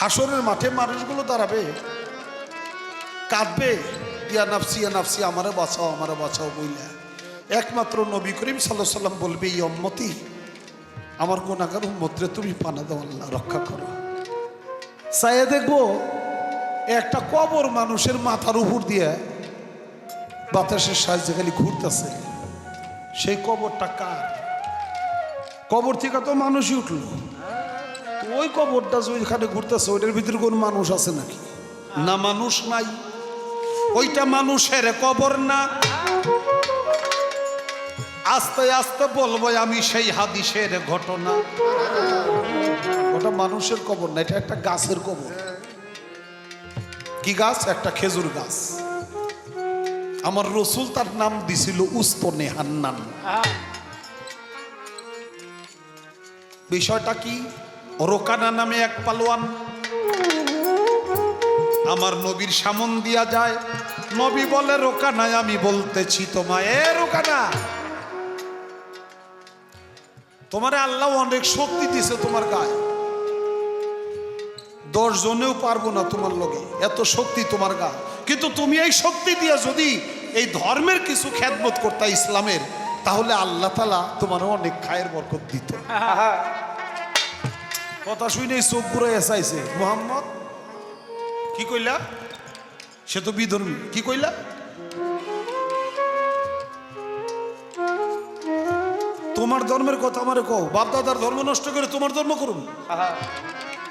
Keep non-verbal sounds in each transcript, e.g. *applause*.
হাসরের মাঠে মানুষগুলো দাঁড়াবে, কাঁদবে, ইয়া নাফসি ইয়া নাফসি, আমারে বাঁচাও আমারে বাঁচাও, বইলা। একমাত্র নবী করিম সাল্লাহ সাল্লাম বলবে এই অম্মতি আমার গোনাগার উম্মতরে তুমি পানা দাও, আল্লাহ রক্ষা করো। চাইয়ে দেখব, একটা কবর মানুষের মাথার উপর দিয়ে বাতাসের সাহায্যে খালি ঘুরতেছে। সেই কবরটা কার? কবর থেকে তো মানুষই উঠল। ওই কবরটা যে ওইখানে ঘুরতেছে ওইটার ভিতরে কোন মানুষ আছে নাকি? না মানুষ নাই। ওইটা মানুষের কবর না। আস্তে আস্তে বলব আমি সেই হাদিসের ঘটনা। ওটা মানুষের কবর না এটা একটা গাছের কবর। কি গাছ? একটা খেজুর গাছ। আমার রসুল তার নাম দিছিল উস্তনে হান্নান। বিষয়টা কি? রোকানা নামে এক পালোয়ান। আমার নবীর সামন দিয়া যায়। নবী বলে, রোকানায় আমি বলতেছি তোমায়, এ রোকানা! তোমার আল্লাহ অনেক শক্তি দিছে তোমার গায়ে। দশ জনেও পারব না তোমার লগে, এত শক্তি তোমার গা কিন্তু তুমি এই শক্তি দিয়ে যদি এই ধর্মের কিছু খ্যাতবোধ করতা ইসলামের, তাহলে আল্লাহ তালা তোমার অনেক খায়ের বরকত দিত। *laughs* কথা শুনে চোখ ঘুরে এসাইছে মোহাম্মদ কি কইলা? সে তো বিধর্মী কি কইলা? তোমার ধর্মের কথা আমারে কও বাপ দাদার ধর্ম নষ্ট করে তোমার ধর্ম করুন।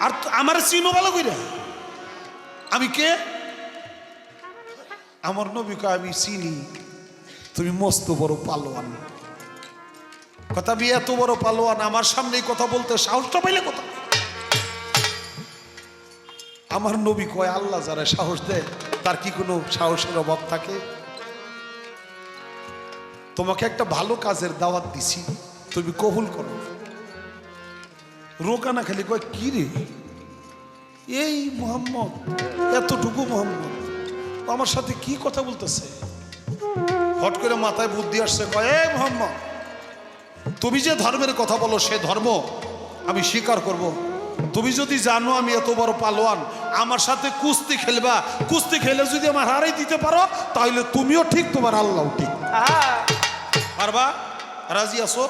আর আমার চিনো ভালো কইরা। আমি কে? আমার নবীকে আমি চিনি। তুমি মস্ত বড় পালোয়ান। কথা বি এত বড় পালোয়ান আমার সামনেই কথা বলতে সাহসটা পাইলে কথা আমার নবী কয়, আল্লাহ যারা সাহস দেয়, তার কি কোনো সাহসের অভাব থাকে? তোমাকে একটা ভালো কাজের দাওয়াত দিছি, তুমি কবুল করো। রোকানা খালি কয়, কি রে? এই মোহাম্মদ, এতটুকু মোহাম্মদ। আমার সাথে কি কথা বলতেছে? হট করে মাথায় বুদ্ধি আসছে, কয়, এই মোহাম্মদ, তুমি যে ধর্মের কথা বলো, সে ধর্ম আমি স্বীকার করব। তুমি যদি জানো আমি এত বড় পালোয়ান আমার সাথে কুস্তি খেলবা। কুস্তি খেলে যদি আমার হারাই দিতে পারো তাহলে তুমিও ঠিক তোমার আল্লাহ ঠিক। পারবা? রাজি আসো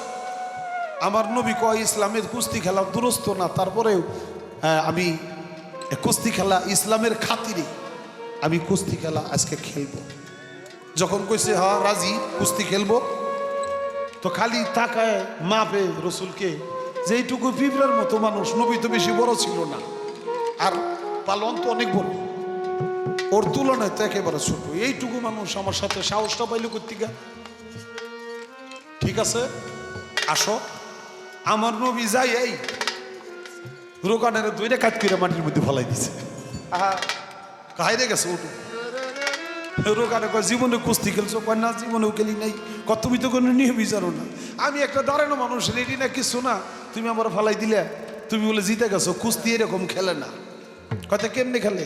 আমার নবী কয় ইসলামের কুস্তি খেলা দুরস্ত না তারপরেও আহ, আমি কুস্তি খেলা ইসলামের খাতিরে আমি কুস্তি খেলা আজকে খেলব। যখন কইছে হ্যাঁ রাজি কুস্তি খেলব তো খালি তাকায় মাপে রসুলকে যে এইটুকু পিঁপড়ার মতো মানুষ নবী তো বেশি বড় ছিল না। আর পালন তো অনেক বড়। ওর তুলনায় তো একেবারে ছোট। এইটুকু মানুষ আমার সাথে সাহসটা পাইলে কর্তিকা ঠিক আছে? আসো। আমার নবী যাই এই রোকানের দুইটা কাজ করে মাটির মধ্যে ফলাই দিছে। কাহিরে গেছে ওটু? রোকানে কয় জীবনে কুস্তি খেলছো? কয় না জীবনেও খেলি নাই। কত তুমি তো কোনো নিয়ে বিচারো না। আমি একটা দাঁড়ানো মানুষ রেডি না কিছু না। তুমি আমার ফালাই দিলে, তুমি বলে, জিতে গেছো, কুস্তি এরকম খেলে না। কথা কেমনে খেলে?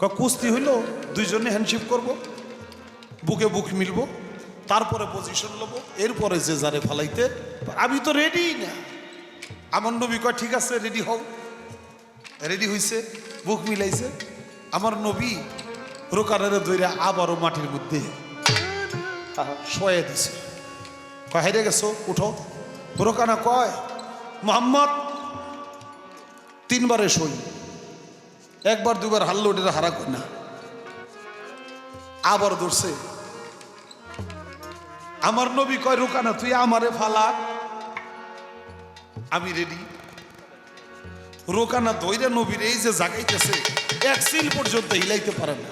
কয়, কুস্তি হইল দুইজনে হ্যান্ডশিপ করব, বুকে বুক মিলবো, তারপরে পজিশন নেব এরপরে যে যারে ফালাইতে, আমি তো রেডি না। আমার নবী কয়, ঠিক আছে রেডি হও। রেডি হইছে, বুক মিলাইছে। আমার নবী রোকারের দইরা আবারও মাটির মধ্যে শয়ে দিছে। কয়, হেরে গেছো, উঠো। রোকানা কয় মোহাম্মদ, তিনবারে সই। একবার, দুবার হারলো ওটা হারা কই না। আবার ধরছে। আমার নবী কয় রোকানা তুই আমারে ফালা। আমি রেডি রোকানা দইরা নবীর এই যে জাগাইতেছে, এক সিল পর্যন্ত হিলাইতে পারে না।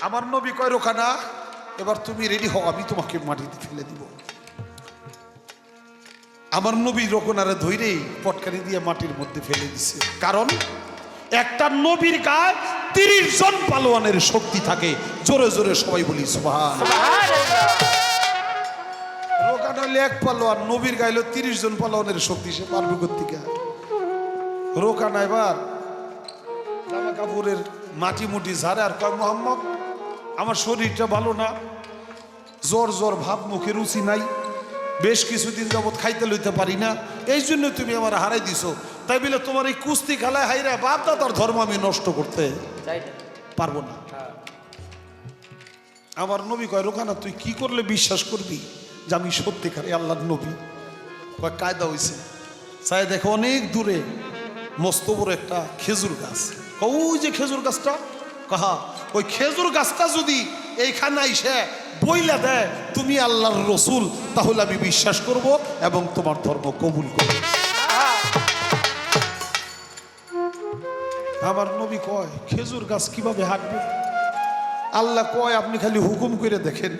আমার নবী কয় রোকানা এবার তুমি রেডি হও, আমি তোমাকে মাটিতে ফেলে দিব। আমার নবী রোকনারে ধৈরেই পটকানি দিয়ে মাটির মধ্যে ফেলে দিছে। কারণ একটা নবীর গায়ে তিরিশ জন পালোয়ানের শক্তি থাকে। জোরে জোরে সবাই বলি, সুবহান। রোকান হইলে এক পালোয়ান, নবীর গাইলো তিরিশ জন পালোয়ানের শক্তি, সে পারবে কর্তিকা রোকান এবার? জামা কাপড়ের মাটি মুটি ঝাড়ে আর কয়, মোহাম্মদ, আমার শরীরটা ভালো না। জ্বর জ্বর, ভাব, মুখে রুচি নাই। বেশ কিছুদিন যাবৎ খাইতে লইতে পারি না। এই জন্য তুমি আমার হারাই দিছো। তাই বলে তোমার এই কুস্তি খেলায় হাইরা বাপ দাদার ধর্ম আমি নষ্ট করতে পারব না। হ্যাঁ। আমার নবী কয় রোকানা তুই কি করলে বিশ্বাস করবি যে আমি সত্যিকারে আল্লাহর নবী? কয় কায়দা হয়েছে চাই দেখো অনেক দূরে মস্ত বড় একটা খেজুর গাছ। ওই যে খেজুর গাছটা? কাহা ওই খেজুর গাছটা যদি এইখানে আইসে বইলা দেয়, তুমি আল্লাহর রসুল, তাহলে আমি বিশ্বাস করব এবং তোমার ধর্ম কবুল করব। আমার নবী কয়, খেজুর গাছ কীভাবে হাঁটবে? আল্লাহ কয়, আপনি খালি হুকুম করে দেখেন,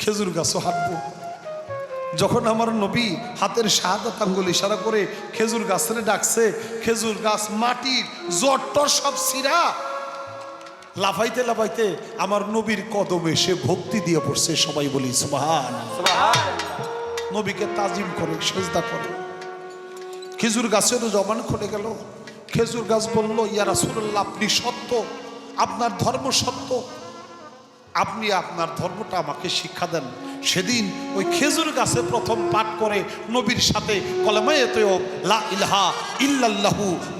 খেজুর গাছও হাঁটবো। যখন আমার নবী হাতের শাহাদাত আঙ্গুল ইশারা করে খেজুর গাছের ডাকছে, খেজুর গাছ মাটির জট্টর সব সিরা লাফাইতে লাফাইতে আমার নবীর কদমে সে ভক্তি দিয়ে পড়ছে, সবাই বলি, সুবাহান নবীকে তাজিম করে, সেজদা করে। খেজুর গাছেরও জবান খুলে গেল। খেজুর গাছ বলল, ইয়া রাসূলুল্লাহ, আপনি সত্য, আপনার ধর্ম সত্য। আপনি আপনার ধর্মটা আমাকে শিক্ষা দেন। সেদিন ওই খেজুর গাছে প্রথম পাঠ করে নবীর সাথে কলমায়তেও লা ইলাহা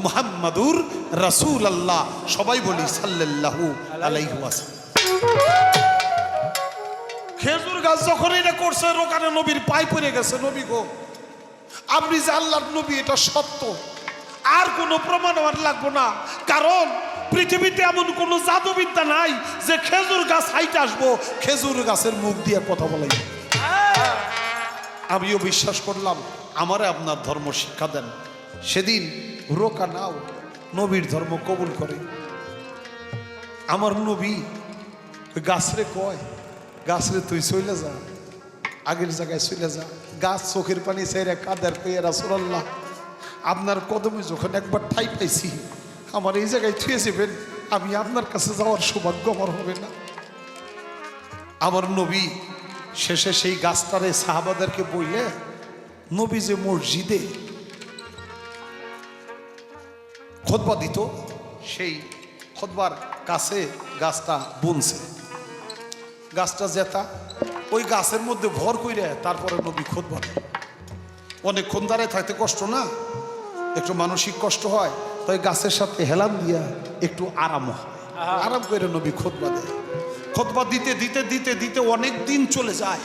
মুহাম্মাদুর রাসূল আল্লাহ সবাই বলি সাল্লাল্লাহু আলাইহি খেজুর গাছ যখন এটা করছে রোকানে নবীর পায়ে পড়ে গেছে, নবী গো, আপনি যে আল্লাহর নবী, এটা সত্য। আর কোনো প্রমাণ আমার লাগবো না। কারণ পৃথিবীতে এমন কোনো জাদুবিদ্যা নাই যে খেজুর গাছ হাইতে আসব, খেজুর গাছের মুখ দিয়ে কথা বলাই। আমিও বিশ্বাস করলাম, আমারে আপনার ধর্ম শিক্ষা দেন। সেদিন রোকা নাও নবীর ধর্ম কবুল করে। আমার নবী গাছরে কয়, গাছরে তুই চলে যা, আগের জায়গায় চলে যা, গাছ চোখের পানি চাইরা কাদের কইয়া রাসূলুল্লাহ, আপনার কদমে যখন একবার ঠাই পাইছি আমার এই জায়গায় থুয়ে যাবেন, আমি আপনার কাছে যাওয়ার সৌভাগ্য আমার হবে না। আমার নবী শেষে সেই গাছটারে সাহাবাদেরকে বইলে নবী যে মসজিদে খোদবা দিত, সেই খোদবার কাছে গাছটা বুনছে। গাছটা জেতা, ওই গাছের মধ্যে ভর কইরে তারপরে নবী খোদবা অনেকক্ষণ দাঁড়ায় থাকতে কষ্ট না? একটু মানসিক কষ্ট হয় তাই গাছের সাথে হেলাম দিয়া একটু আরাম হয়। আরাম করে নবী খোদবা দেয়। খোদবা দিতে দিতে দিতে দিতে অনেক দিন চলে যায়।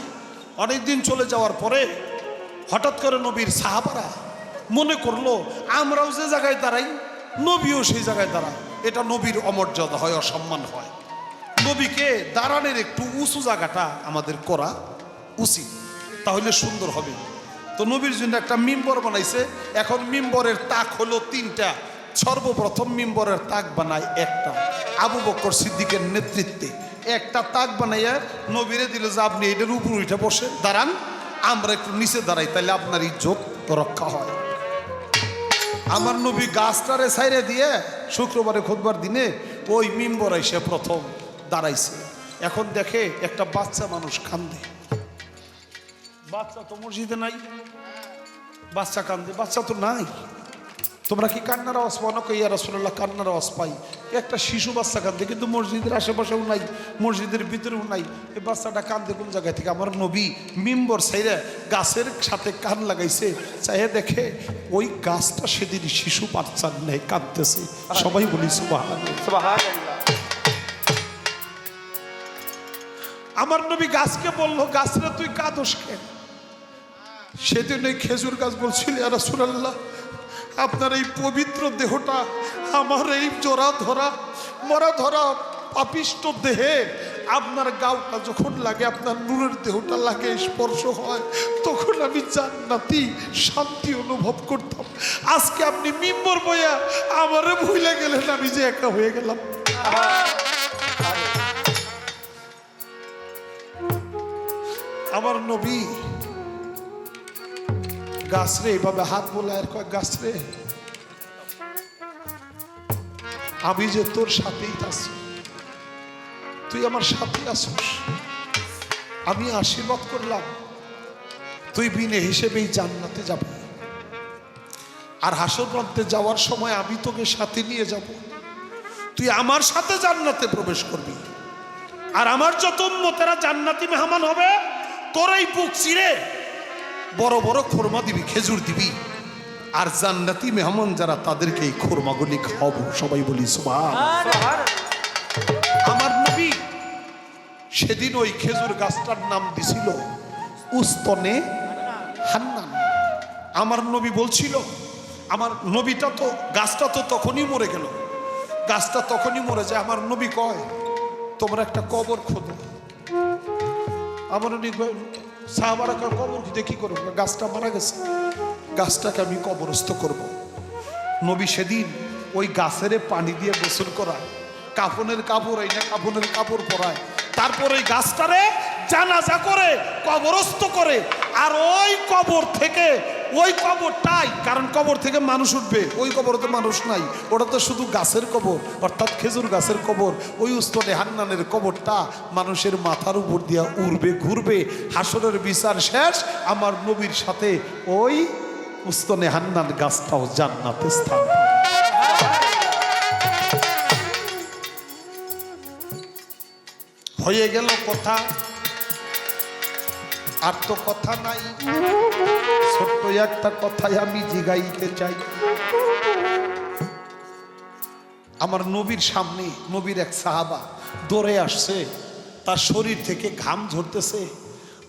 অনেক দিন চলে যাওয়ার পরে হঠাৎ করে নবীর সাহাবারা মনে করল আমরাও যে জায়গায় দাঁড়াই নবীও সেই জায়গায় দাঁড়ায়। এটা নবীর অমর্যাদা হয় অসম্মান হয়। নবীকে দাঁড়ানোর একটু উঁচু জায়গাটা আমাদের করা উচিত তাহলে সুন্দর হবে। তো নবীর জন্য একটা মিম্বর বানাইছে। এখন মিম্বরের তাক হলো তিনটা। সর্বপ্রথম মিম্বরের তাক বানায় একটা। আবু বকর সিদ্দিকের নেতৃত্বে। একটা তাক বানাইয়া নবীরে দিল যে, আপনি এটার উপর উঠে বসে দাঁড়ান, আমরা একটু নিচে দাঁড়াই তাহলে আপনার ইজ্জত রক্ষা হয়। আমার নবী গাছটারে সাইরে দিয়ে শুক্রবারে খোদবার দিনে ওই মিম্বর এসে প্রথম দাঁড়াইছে। এখন দেখে একটা বাচ্চা মানুষ কান্দে। বাচ্চা তো মসজিদে নাই। বাচ্চা কান্দে। বাচ্চা তো নাই। তোমরা কি কান্নার আওয়াজ পাও? না কইয়া রাসুল্লাহ কান্নার আওয়াজ পাই। একটা শিশু বাচ্চা কান্দে কিন্তু মসজিদের আশেপাশেও নাই মসজিদের ভিতরেও নাই। এই বাচ্চাটা কান্দে কোন জায়গায় থেকে? আমার নবী মিম্বর সাইরে গাছের সাথে কান লাগাইছে। চাইয়ে দেখে ওই গাছটা সেদিন শিশু বাচ্চার নেই কাঁদতেছে। সবাই বলি সুবাহ আমার নবী গাছকে বলল গাছরে তুই কাঁদস কেন? সেদিন ওই খেজুর গাছ বলছিল রাসুলাল্লাহ আপনার এই পবিত্র দেহটা, আমার এই জোড়া ধরা, মরা ধরা পাপিষ্ট দেহে আপনার গাওটা যখন লাগে, আপনার নূরের দেহটা লাগে স্পর্শ হয়, তখন আমি জান্নাতি শান্তি অনুভব করতাম। আজকে আপনি মিম্বর বইয়া আমারে ভুলে গেলেন, আমি যে একা হয়ে গেলাম। আমার নবী গাছরে এইভাবে হাত বোলায় কয় গাছরে আমি যে তোর সাথেই আছি, তুই আমার সাথে আসিস আমি আশীর্বাদ করলাম, তুই বিনে হিসেবেই জান্নাতে যাব। আর হাসরপ্রান্তে যাওয়ার সময় আমি তোকে সাথে নিয়ে যাব। তুই আমার সাথে জান্নাতে প্রবেশ করবি। আর আমার যত উম্মতেরা জান্নাতি মেহমান হবে, তোর এই বুক চিরে বড় বড় খোরমা দিবি খেজুর দিবি। আর জান্নাতি মেহমান যারা তাদেরকে এই খোরমাগুলি খাওয়াবো। সবাই বলি আমার নবী সেদিন ওই খেজুর গাছটার নাম দিছিল উস্তনে হান্নান। আমার নবী বলছিল আমার নবীটা তো গাছটা তো তখনই মরে গেল। গাছটা তখনই মরে যায়। আমার নবী কয় তোমরা একটা কবর খোঁজো আমার উনি সাহাবারা কবর খুঁজে কি করব গাছটা মারা গেছে। গাছটাকে আমি কবরস্থ করব। নবী সেদিন ওই গাছের পানি দিয়ে গোসল করায় কাপনের কাপড় এই না কাপনের কাপড় পরায়। তারপর ওই গাছটারে জানাজা করে, কবরস্থ করে, আর ওই কবর থেকে ওই কবরটাই, কারণ কবর থেকে মানুষ উঠবে, ওই কবরে তো মানুষ নাই। ওটা তো শুধু গাছের কবর, অর্থাৎ খেজুর গাছের কবর, ওই উস্তনে হান্নানের কবরটা মানুষের মাথার উপর দিয়া উড়বে, ঘুরবে। হাসরের বিচার শেষ, আমার নবীর সাথে ওই উস্তনে হান্নান গাছটাও জান্নাতে স্থান হয়ে গেল কথা। আর তো কথা নাই। ছোট্ট একটা কথাই আমি জিগাইতে চাই। আমার নবীর সামনে নবীর এক সাহাবা দৌড়ে আসছে, তার শরীর থেকে ঘাম ঝরতেছে,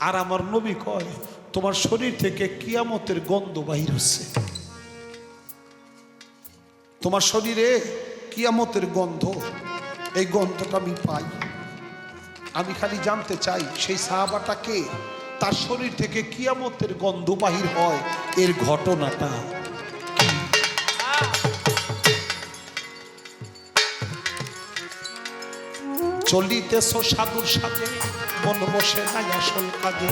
আর আমার নবী কয়, তোমার শরীর থেকে কিয়ামতের গন্ধ বাহির হচ্ছে। তোমার শরীরে কিয়ামতের গন্ধ, এই গন্ধটা আমি পাই। আমি খালি জানতে চাই, সেই সাহাবাটাকে তার শরীর থেকে কিয়ামতের গন্ধ বাহির হয়, এর ঘটনাটা? চলিতেছ সাধুর সাথে, মন বসে নাই আসল কাজে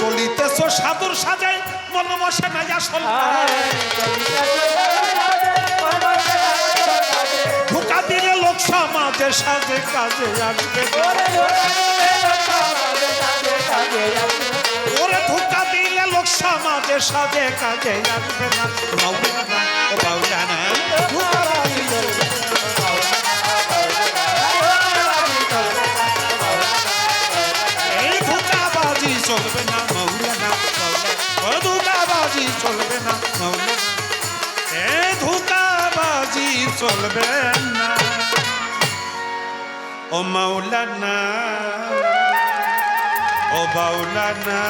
চলিতেছ সাধুর সাজে মন বসে নাই আসল কাজে। ধোকা দিলে লোক সমাজে সাজে কাজে আসবে। ওরে ধোকা দিলে লোক সমাজে সাজে কাজে আসবে না। এই ধোকাবাজি চলবে না, মৌলানা। ও চলবে না। ও মাওলানা ও বাউলানা